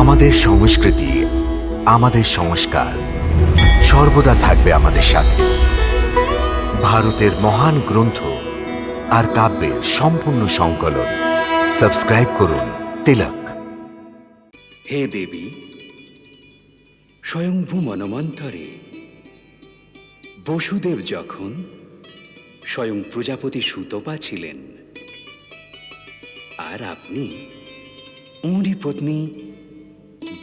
আমাদের সংস্কৃতি, আমাদের সংস্কার সর্বদা থাকবে আমাদের সাথে। ভারতের মহান গ্রন্থ আর কাব্যের সম্পূর্ণ সংকলন। সাবস্ক্রাইব করুন তিলক। হে দেবী স্বয়ংভূ মনমন্তরে বসুদেব যখন স্বয়ং প্রজাপতি সুতপা ছিলেন, আর আপনি ওঁরই পত্নী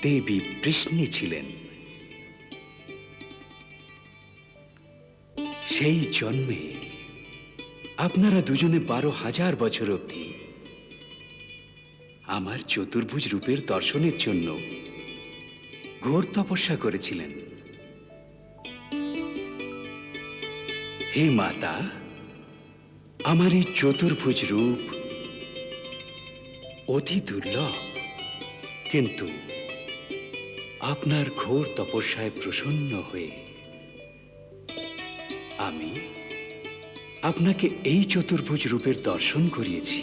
দেবী বৃষ্ণি ছিলেন। সেই জন্মে আপনারা দুজনে বারো হাজার বছর অবধি আমার চতুর্ভুজ রূপের দর্শনের জন্য ঘোর তপস্যা করেছিলেন। হে মাতা, আমার এই চতুর্ভুজ রূপ অতি দুর্লভ, কিন্তু আপনার ঘোর তপস্যায় প্রসন্ন হয়ে আমি আপনাকে এই চতুর্ভুজ রূপের দর্শন করিয়েছি।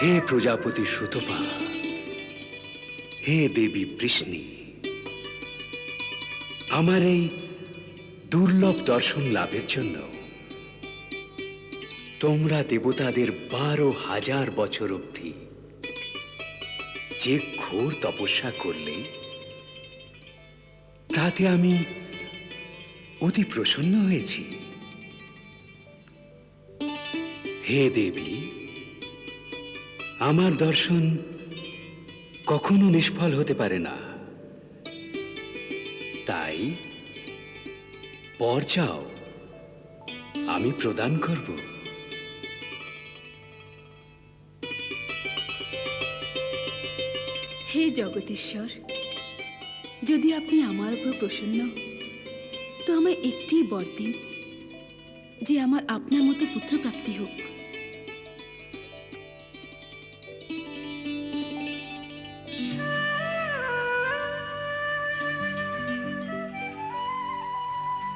হে প্রজাপতি সুতপা, হে দেবী বৃষ্ণি আমার এই দুর্লভ দর্শন লাভের জন্য। তোমরা দেবতাদের বারো হাজার বছর অবধি যে ঘোর তপস্যা করলে, তাতে আমি অতি প্রসন্ন হয়েছি। হে দেবী, আমার দর্শন কখনো নিষ্ফল হতে পারে না। তাই পর চাও আমি প্রদান করব। হে জগদীশ্বর, যদি আপনি আমার উপর প্রসন্ন, তো আমায় একটি বর দিন, যে আমার আপনার মতো পুত্র প্রাপ্তি হোক।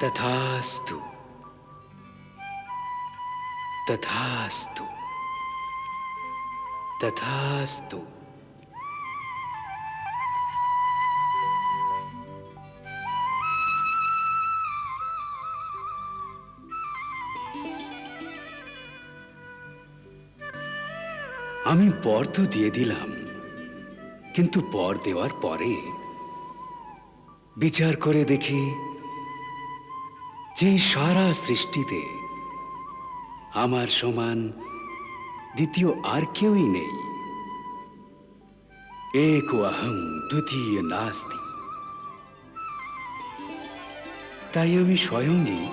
তথাস্তু তথাস্তু তথাস্তু আমি বর তো দিয়ে দিলাম, কিন্তু বর দেওয়ার পরে বিচার করে দেখি যে সারা সৃষ্টিতে আমার সমান দ্বিতীয় আর কেউই নেই। এক অহং দ্বিতীয় নাস্তি। তাই আমি স্বয়ংই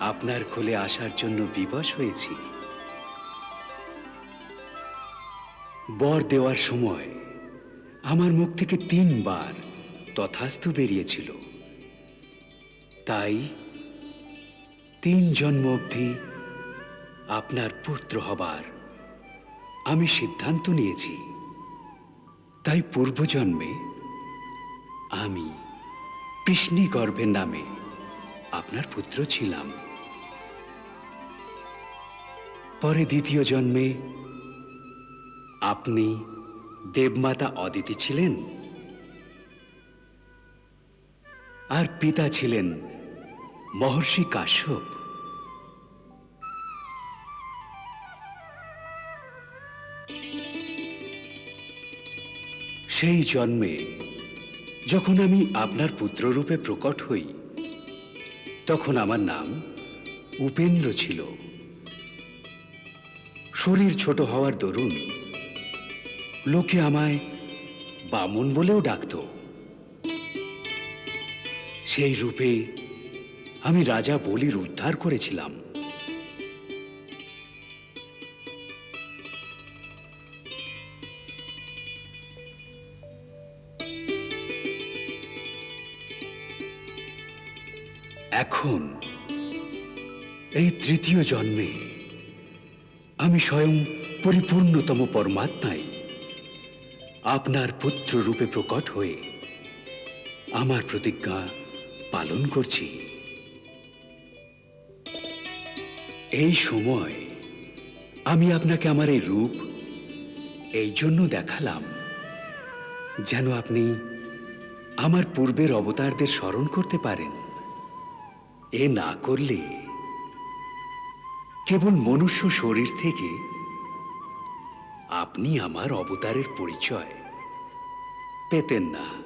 আপনার কোলে আসার জন্য বিবশ হয়েছি। বর দেওয়ার সময় আমার মুখ থেকে তিনবার তথাস্তু বেরিয়েছিল। তাই তিন জন্ম অবধি আপনার পুত্র হবার আমি সিদ্ধান্ত নিয়েছি। তাই পূর্বজন্মে আমি কৃষ্ণী গর্ভের নামে আপনার পুত্র ছিলাম। পরে দ্বিতীয় জন্মে আপনি দেবমাতা অদিতি ছিলেন আর পিতা ছিলেন মহর্ষি কাশ্যপ। সেই জন্মে যখন আমি আপনার পুত্ররূপে প্রকট হই, তখন আমার নাম উপেন্দ্র ছিল। শরীর ছোট হওয়ার দরুন লোকে আমায় বামন বলেও ডাকত। সেই রূপে আমি রাজা বলির উদ্ধার করেছিলাম। এখন, এই তৃতীয় জন্মে, আমি স্বয়ং পরিপূর্ণতম পরমাত্মাই আপনার পুত্র রূপে প্রকট হয়ে আমার প্রতিজ্ঞা পালন করছি। এই সময় আমি আপনাকে আমার এই রূপ এই জন্য দেখালাম, যেন আপনি আমার পূর্বের অবতারদের স্মরণ করতে পারেন। এ না করলে কেবল মনুষ্য শরীর থেকে আপনি আমার অবতারের পরিচয় পেতেন না।